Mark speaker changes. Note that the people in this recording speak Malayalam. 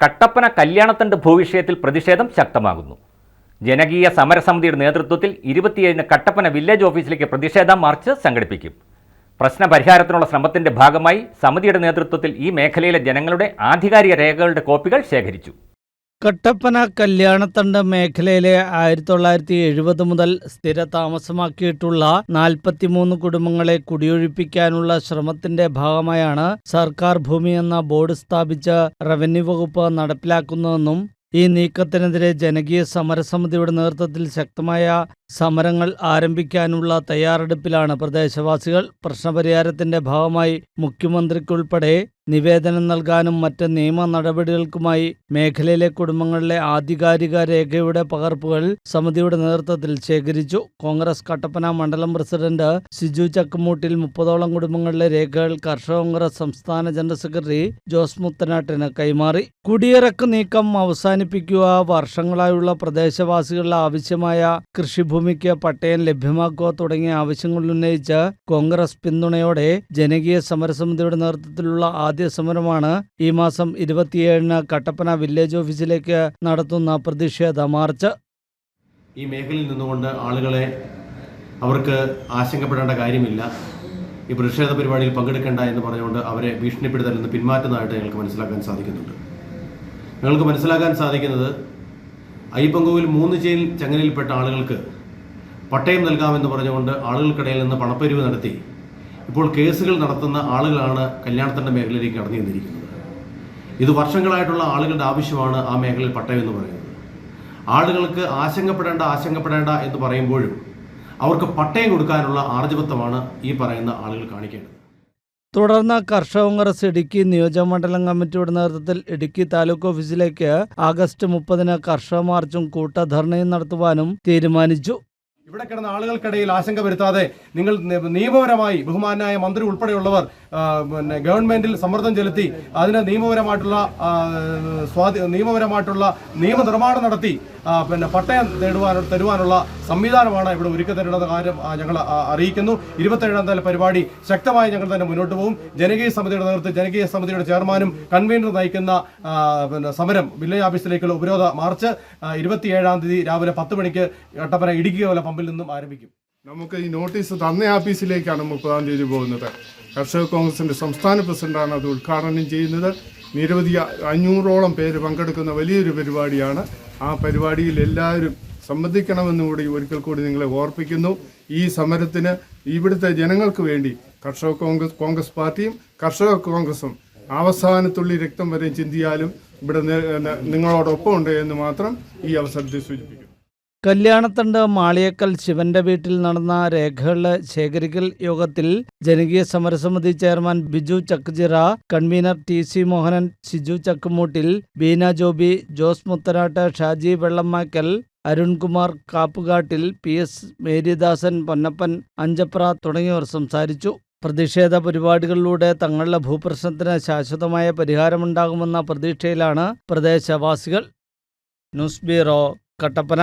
Speaker 1: കട്ടപ്പന കല്യാണത്തണ്ട് ഭൂവിഷയത്തിൽ പ്രതിഷേധം ശക്തമാകുന്നു. ജനകീയ സമരസമിതിയുടെ നേതൃത്വത്തിൽ ഇരുപത്തിയേഴിന് കട്ടപ്പന വില്ലേജ് ഓഫീസിലേക്ക് പ്രതിഷേധ മാർച്ച് സംഘടിപ്പിക്കും. പ്രശ്നപരിഹാരത്തിനുള്ള ശ്രമത്തിന്റെ ഭാഗമായി സമിതിയുടെ നേതൃത്വത്തിൽ ഈ മേഖലയിലെ ജനങ്ങളുടെ ആധികാരിക രേഖകളുടെ കോപ്പികൾ ശേഖരിച്ചു.
Speaker 2: കട്ടപ്പന കല്യാണത്തണ്ട് മേഖലയിലെ ആയിരത്തി തൊള്ളായിരത്തി എഴുപത് മുതൽ സ്ഥിര താമസമാക്കിയിട്ടുള്ള നാൽപ്പത്തിമൂന്ന് കുടുംബങ്ങളെ കുടിയൊഴിപ്പിക്കാനുള്ള ശ്രമത്തിന്റെ ഭാഗമായാണ് സർക്കാർ ഭൂമി എന്ന ബോർഡ് സ്ഥാപിച്ച് റവന്യൂ വകുപ്പ് നടപ്പിലാക്കുന്നതെന്നും ഈ നീക്കത്തിനെതിരെ ജനകീയ സമരസമിതിയുടെ നേതൃത്വത്തിൽ ശക്തമായ സമരങ്ങൾ ആരംഭിക്കാനുള്ള തയ്യാറെടുപ്പിലാണ് പ്രദേശവാസികൾ പ്രശ്നപരിഹാരത്തിന്റെ ഭാഗമായി മുഖ്യമന്ത്രിക്കുൾപ്പെടെ നിവേദനം നൽകാനും മറ്റ് നിയമ നടപടികൾക്കുമായി മേഖലയിലെ കുടുംബങ്ങളിലെ ആധികാരിക രേഖയുടെ പകർപ്പുകൾ സമിതിയുടെ നേതൃത്വത്തിൽ ശേഖരിച്ചു. കോൺഗ്രസ് കട്ടപ്പന മണ്ഡലം പ്രസിഡന്റ് സിജു ചക്കുമൂട്ടിൽ മുപ്പതോളം കുടുംബങ്ങളിലെ രേഖകൾ കർഷക കോൺഗ്രസ് സംസ്ഥാന ജനറൽ സെക്രട്ടറി ജോസ് മുത്തനാട്ടിന് കൈമാറി. കുടിയിറക്ക് നീക്കം അവസാനിപ്പിക്കുക വർഷങ്ങളായുള്ള പ്രദേശവാസികളുടെ ആവശ്യമായ കൃഷിഭൂമിക്ക് പട്ടയം ലഭ്യമാക്കുക തുടങ്ങിയ ആവശ്യങ്ങൾ ഉന്നയിച്ച് കോൺഗ്രസ് പിന്തുണയോടെ ജനകീയ സമരസമിതിയുടെ നേതൃത്വത്തിലുള്ള ആദ്യ സമരമാണ് ഈ മാസം ഇരുപത്തിയേഴിന് കട്ടപ്പന വില്ലേജ് ഓഫീസിലേക്ക് നടത്തുന്ന പ്രതിഷേധ മാർച്ച്.
Speaker 3: ഈ മേഖലയിൽ നിന്നുകൊണ്ട് ആളുകളെ അവർക്ക് ആശങ്കപ്പെടേണ്ട കാര്യമില്ല. ഈ പ്രതിഷേധ പരിപാടിയിൽ പങ്കെടുക്കേണ്ട എന്ന് പറഞ്ഞുകൊണ്ട് അവരെ ഭീഷണിപ്പെടുത്തൽ നിന്ന് പിന്മാറ്റുന്നതായിട്ട് ഞങ്ങൾക്ക് മനസ്സിലാക്കാൻ സാധിക്കുന്നുണ്ട്. ഞങ്ങൾക്ക് മനസ്സിലാക്കാൻ സാധിക്കുന്നത് അയ്യപ്പങ്കുവിൽ മൂന്ന് ചെയിൽ ചങ്ങലയിൽപ്പെട്ട ആളുകൾക്ക് പട്ടയം നൽകാമെന്ന് പറഞ്ഞുകൊണ്ട് ആളുകൾക്കിടയിൽ നിന്ന് പണപ്പെരിവ് നടത്തി ഇപ്പോൾ കേസുകൾ നടത്തുന്ന ആളുകളാണ് കല്യാണത്തിന്റെ മേഖലയിലേക്ക് കടന്നു ചെന്നിരിക്കുന്നത്. ഇത് വർഷങ്ങളായിട്ടുള്ള ആളുകളുടെ ആവശ്യമാണ് ആ മേഖലയിൽ പട്ടയം എന്ന് പറയുന്നത്. ആളുകൾക്ക് ആശങ്കപ്പെടേണ്ട ആശങ്കപ്പെടേണ്ട എന്ന് പറയുമ്പോഴും അവർക്ക് പട്ടയം കൊടുക്കാനുള്ള ആർജവത്വമാണ് ഈ പറയുന്ന ആളുകൾ കാണിക്കേണ്ടത്.
Speaker 2: തുടർന്ന് കർഷക കോൺഗ്രസ് ഇടുക്കി നിയോജകമണ്ഡലം കമ്മിറ്റിയുടെ നേതൃത്വത്തിൽ ഇടുക്കി താലൂക്ക് ഓഫീസിലേക്ക് ആഗസ്റ്റ് മുപ്പതിന് കർഷക മാർച്ചും കൂട്ടധർണയും നടത്തുവാനും തീരുമാനിച്ചു.
Speaker 3: ഇവിടെ കിടന്ന ആളുകൾക്കിടയിൽ ആശങ്ക വരുത്താതെ നിങ്ങൾ നിയമപരമായി ബഹുമാനായ മന്ത്രി ഉൾപ്പെടെയുള്ളവർ പിന്നെ ഗവൺമെന്റിൽ സമ്മർദ്ദം ചെലുത്തി അതിന് നിയമപരമായിട്ടുള്ള സ്വാധീ നിയമപരമായിട്ടുള്ള നിയമനിർമ്മാണം നടത്തി പിന്നെ പട്ടയം തേടുവാൻ തരുവാനുള്ള സംവിധാനമാണ് ഇവിടെ ഒരുക്കി തരേണ്ടത് കാര്യം ഞങ്ങൾ അറിയിക്കുന്നു. ഇരുപത്തേഴാം തല പരിപാടി ശക്തമായി ഞങ്ങൾ തന്നെ മുന്നോട്ട് പോകും. ജനകീയ സമിതിയുടെ നേതൃത്വം ജനകീയ സമിതിയുടെ ചെയർമാനും കൺവീനർ നയിക്കുന്ന പിന്നെ സമരം വില്ലേജ് ഓഫീസിലേക്കുള്ള ഉപരോധ മാർച്ച് ഇരുപത്തിയേഴാം തീയതി രാവിലെ പത്ത് മണിക്ക് കട്ടപ്പന ഇടുക്കി പമ്പിൽ നിന്നും ആരംഭിക്കും.
Speaker 4: നമുക്ക് ഈ നോട്ടീസ് തന്ന ആഫീസിലേക്കാണ് മുപ്പതാം തീയതി പോകുന്നത്. കർഷക കോൺഗ്രസിന്റെ സംസ്ഥാന പ്രസിഡന്റാണ് അത് ഉദ്ഘാടനം ചെയ്യുന്നത്. നിരവധി അഞ്ഞൂറോളം പേര് പങ്കെടുക്കുന്ന വലിയൊരു പരിപാടിയാണ്. ആ പരിപാടിയിൽ എല്ലാവരും സംബന്ധിക്കണമെന്ന് കൂടി ഒരിക്കൽ കൂടി നിങ്ങളെ ഓർപ്പിക്കുന്നു. ഈ സമരത്തിന് ഇവിടുത്തെ ജനങ്ങൾക്ക് വേണ്ടി കർഷക കോൺഗ്രസ് കോൺഗ്രസ് പാർട്ടിയും കർഷക കോൺഗ്രസും അവസാനത്തുള്ളി രക്തം വരെ ചിന്തിയാലും ഇവിടെ നിങ്ങളോടൊപ്പം ഉണ്ട് എന്ന് മാത്രം ഈ അവസരത്തിൽ സൂചിപ്പിക്കുന്നു.
Speaker 2: കല്യാണത്തണ്ട് മാളിയക്കൽ ശിവന്റെ വീട്ടിൽ നടന്ന രേഖകളുടെ ശേഖരിക്കൽ യോഗത്തിൽ ജനകീയ സമരസമിതി chairman Biju ചക്ജിറ convener T C Mohanan Shiju Chakkumoottil Beena Joby Jose Muthanattu Shaji Vellamakkal Arunkumar Kappukattil P S Maridasan Ponnappan Anchapra തുടങ്ങിയവർ സംസാരിച്ചു. പ്രതിഷേധ പരിപാടികളിലൂടെ തങ്ങളുടെ ഭൂപ്രശ്നത്തിന് ശാശ്വതമായ പരിഹാരമുണ്ടാകുമെന്ന പ്രതീക്ഷയിലാണ് പ്രദേശവാസികൾ. News bureau Kattappana.